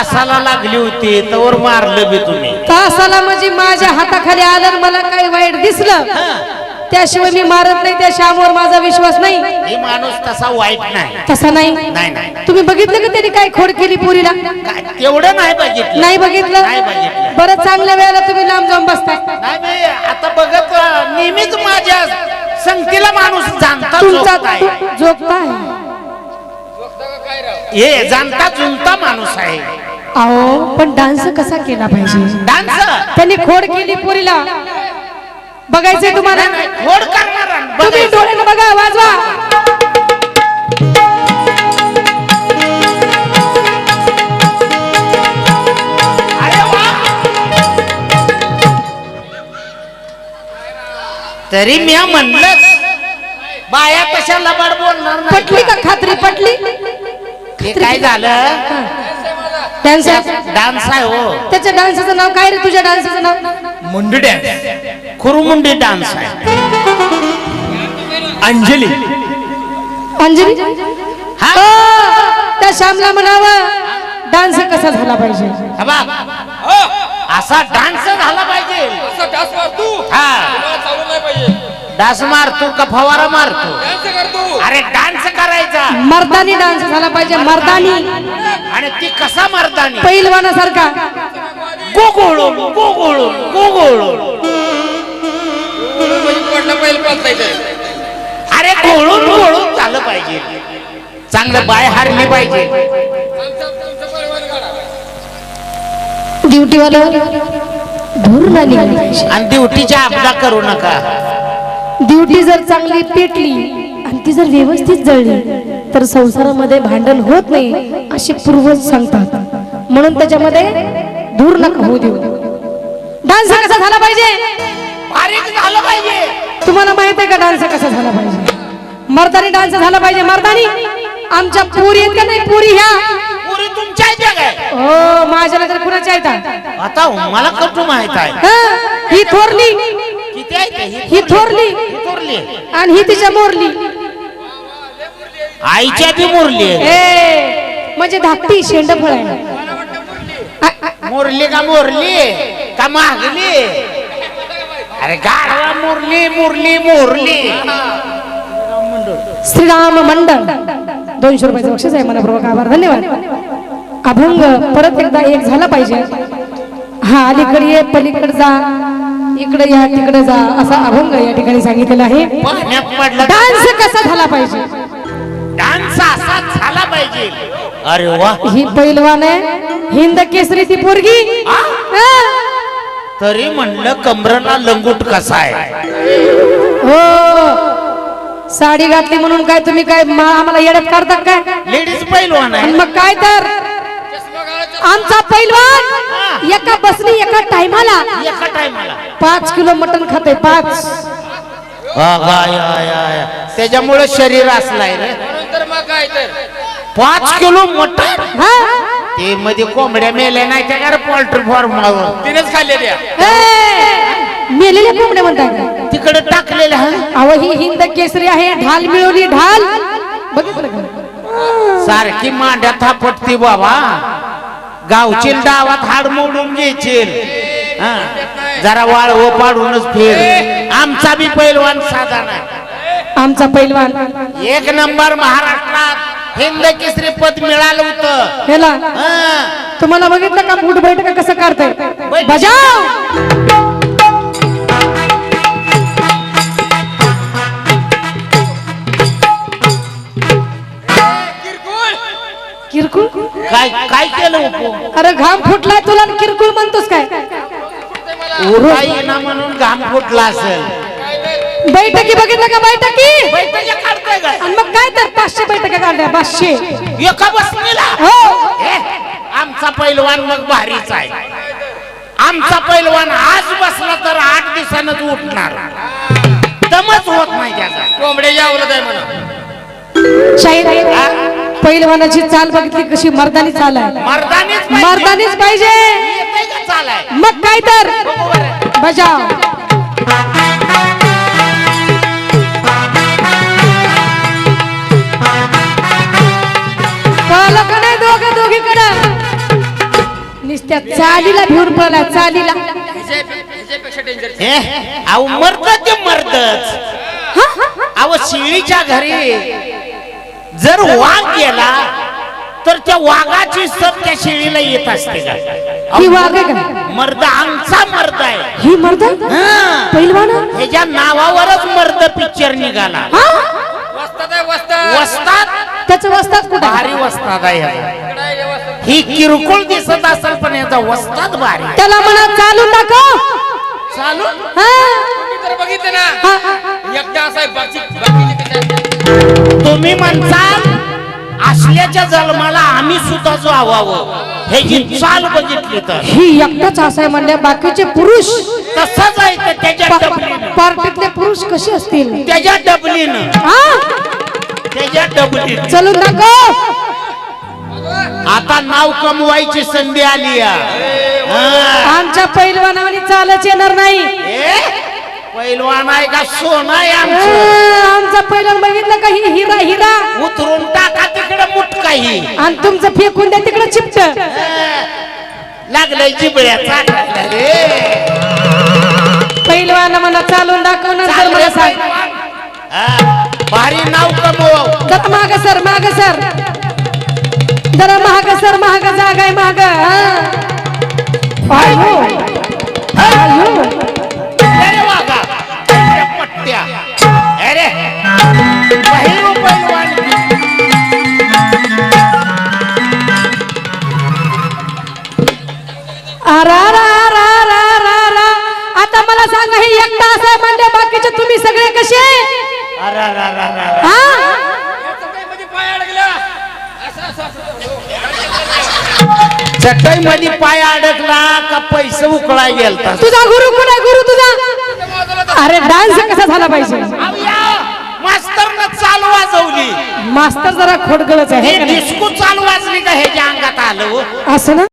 तासाला लागली होती तवर मारलं बी तुम्ही. तासाला म्हणजे माझ्या हाताखाली आलं आणि मला काही वाईट दिसलं. त्याशिवाय मी मारत नाही त्या श्यामवर माझा विश्वास नाही. हे माणूस तसा वाईट नाही. तसा नाही? नाही नाही तुम्ही बघितलं का त्यांनी काय खोड केली पुरीला? काय तेवढं नाही बघितलं. नाही बघितलं? नाही बघितलं. बरं चांगल्या वेळेला तुम्ही लांब जाऊन नाही मी आता बघत अं, नेहमीच माझ्या संगतीला माणूस जाणता तुमचा हे जाणता जुनता माणूस आहे. अहो पण डान्स कसा केला पाहिजे? डान्स? त्यांनी खोड केली पुरीला. बघायचंय तुम्हाला. घोड करणार तुम्ही डोळ्यानं बघा वाजवा. अरे वा. तरी मी म्हणलं बाया तशा लबाड बोलणार पटली का खात्री पटली? हे काय झालं? डान्स डान्स आहे हो. त्याच्या डान्सचं नाव काय रे तुझ्या डान्सचं नाव? मुंडी डॅन्स खुरुमुंडी डान्स आहे. अंजली. अंजली? हा. त्या श्यामला म्हणावं डान्स कसा झाला पाहिजे? हा बघ. असा डान्स झाला पाहिजे. असं डास मार तू. हा. मला चालू नाही पाहिजे. डान्स मारतो का फवारा मारतो डान्स कर तू. अरे डान्स करायचा? मर्दानी डान्स झाला पाहिजे मर्दानी. आणि ती कसा मर्दानी? पैलवानासारखा गोगोळून गोगोळून गोगोळून म्हणजे पडलं पहिले पालता येते अरे गोळून गोळून झालं पाहिजे. चांगलं बाय हारली पाहिजे. ड्युटीवाल्यावर धूर पाहिजे आणि ड्युटीच्या आपदा करू नका. ड्युटी जर चांगली पेटली आणि ती जर व्यवस्थित जळली तर संसारामध्ये भांडण होत नाही असे पूर्वज सांगतात. म्हणून त्याच्यामध्ये धूर नका होऊ देऊ. डान्स कसा झाला पाहिजे? तुम्हाला माहीत आहे का डान्स कसा झाला पाहिजे? मर्दानी डान्स झाला पाहिजे मर्दानी. आमच्या पुरी आहेत का नाही पुरी ह्या? पुरी तुमच्या हो माझ्या नंतर कुणाच्या आहेत? आता मला कटू माहीत आहे? हं? थोरली. किती आहे ते? ही थोरली. ही थोरली. आणि ही तिच्या मोरली. आईच्या बी मुरली. ए म्हणजे धाकटी शेंडफळ आहे मुरली का मोरली? का मागली? अरे गाढवा मुरली मुरली मुरली. श्रीराम मंडळ. दोनशे रुपयाचं बक्षीस आहे मनपूर्वक आभार धन्यवाद. अभंग परत एकदा एक झाला पाहिजे. हा अलीकडे ये पलीकडे जा. इकडे या तिकडे जा असा अभंग या ठिकाणी सांगितलेला आहे. पाण्यात पडला डान्स कसा झाला पाहिजे? डान्स असा झाला पाहिजे. अरे वा. ही पैलवान आहे. हिंद केसरी ती पोरगी. आ? तरी म्हणलं कमरना लंगूट कसा आहे? हो. साडी घातली म्हणून काय तुम्ही काय मा- आम्हाला येड्यात काढतात काय? लेडीज पैलवान आणि आहे मग काय तर? आमचा पैलवान. एका बसनी एका टायमाला. एका टायमाला. पाच किलो मटन खाते पाच. त्याच्यामुळे शरीर असलाय रे. नंतर मग काय तर? पाच किलो मटण. हा? ते मध्ये कोंबड्या मेल्या नाही त्या का पोल्ट्री फार्म तिनेच खाल्लेल्या मेलेल्या कोंबड्या म्हणताय का? तिकडे टाकलेल्या अहो ही हिंद केसरी आहे ढाल मिळवली ढाल. बघितलं का सारखी मांड्या थापटती बाबा. गावचील डावात हाड मोडून घ्यायचील हा. जरा वाळव पाडूनच फिर आमचा बी पैलवान साधा नाही. आमचा पैलवान. एक नंबर महाराष्ट्रात हिंद केसरी पद मिळालं होतं. हेला हा. तुम्हाला बघितलं का मूठ बैठक कसं काढतंय? बजाव! किरकोळ. काय काय केलं उप अरे घाम फुटलाय तुला आणि किरकोळ म्हणतोस काय? येईना म्हणून घाम फुटला असेल. बैठकी बघितलं का बैठकी? बैठका काढतोय काय आणि मग काय तर पाचशे बैठका काढल्या पाचशे. एका बसनीला? हो. हे, आमचा पैलवान मग भारीच आहे. आमचा पैलवान आज बसला तर आठ दिवसानच उठणार. दमच होत नाही त्याचा. कोंबड्याच्या आवरत आहे म्हणा. शाहीर पहिलवानाची चाल बघितली कशी मर्दानी चाल आहे. मर्दानीच पाहिजे. मर्दानीच पाहिजे. येतंय का चालाय मग काय तर? बजाव. नुसत्या चालीला भिवून पडला चालीला. हे अहो मर्द ते मर्दच अहो शिळीच्या घरी जर वाघ गेला तर त्या वाघाची सब त्या शिळीला येत असते का? ही वाघ आहे का? मर्द आमचा मर्द आहे. ही मर्द? हा. पहिलवान ह्याच्या नावावरच मर्द पिक्चर निघाला. हा? वस्तात आहे वस्तात वस्तात त्याचं वस्तात कुठं भारी वस्तात आहे हे किरकोळ दिसत असेल पण याचा वस्तात भारी. त्याला म्हणा चालू हा. तुम्ही तर बघितलं ना. एकटा बाकी बाकीचे? तुम्ही म्हणता असल्याच्या जन्माला आम्ही सुद्धा जो आवावं. हे जी चाल बघितली तर. ही एकटाच असाय म्हणल्या बाकीचे पुरुष. तसंच आहे तर त्याच्या डबलीनं. पार्टीतले पुरुष कसे असतील? त्याच्या डबलीनं. हा. त्याच्या डबलीनं. चलून दाखव आता नाव कमवायची संधी आली. आमच्या पैलवानावानी चालच येणार नाही. पैलवान आहे का? सोनं आहे आमचं. आमचा पैलवान बघितलं का? ही हिरा हिरा. उतरून टाका तिकडे मुटकाही आणि तुमचं फेकून द्या तिकडे चिपट. लागलंय जिबळ्याचा रे. पैलवान मला चालून दाखव नंतर मला सांग. हा, भारी नाव कमव. माग सर माग सर. जरा महाग सर महाग जागा आहे महाग. अरे पहिलो पैलवान अरा रा रा रा रा रा. आता मला सांगा हे एकटा असं म्हणजे बाकीचे तुम्ही सगळे कसे? अरे रा रा रा रा. हा याचं काय मध्ये पाय अडकला असं असं असं चटई मध्ये पाय अडकला का पैसे उकळाय गेलता? तुझा गुरु कुठे गुरु तुझा? अरे डान्स कसा झाला पाहिजे? मास्तरनं चालू वाजवली. मास्तर जरा खोडगळच आहे हे हे? डिस्को चालू वाजली का ह्याच्या अंगात आलं? हो? असं ना?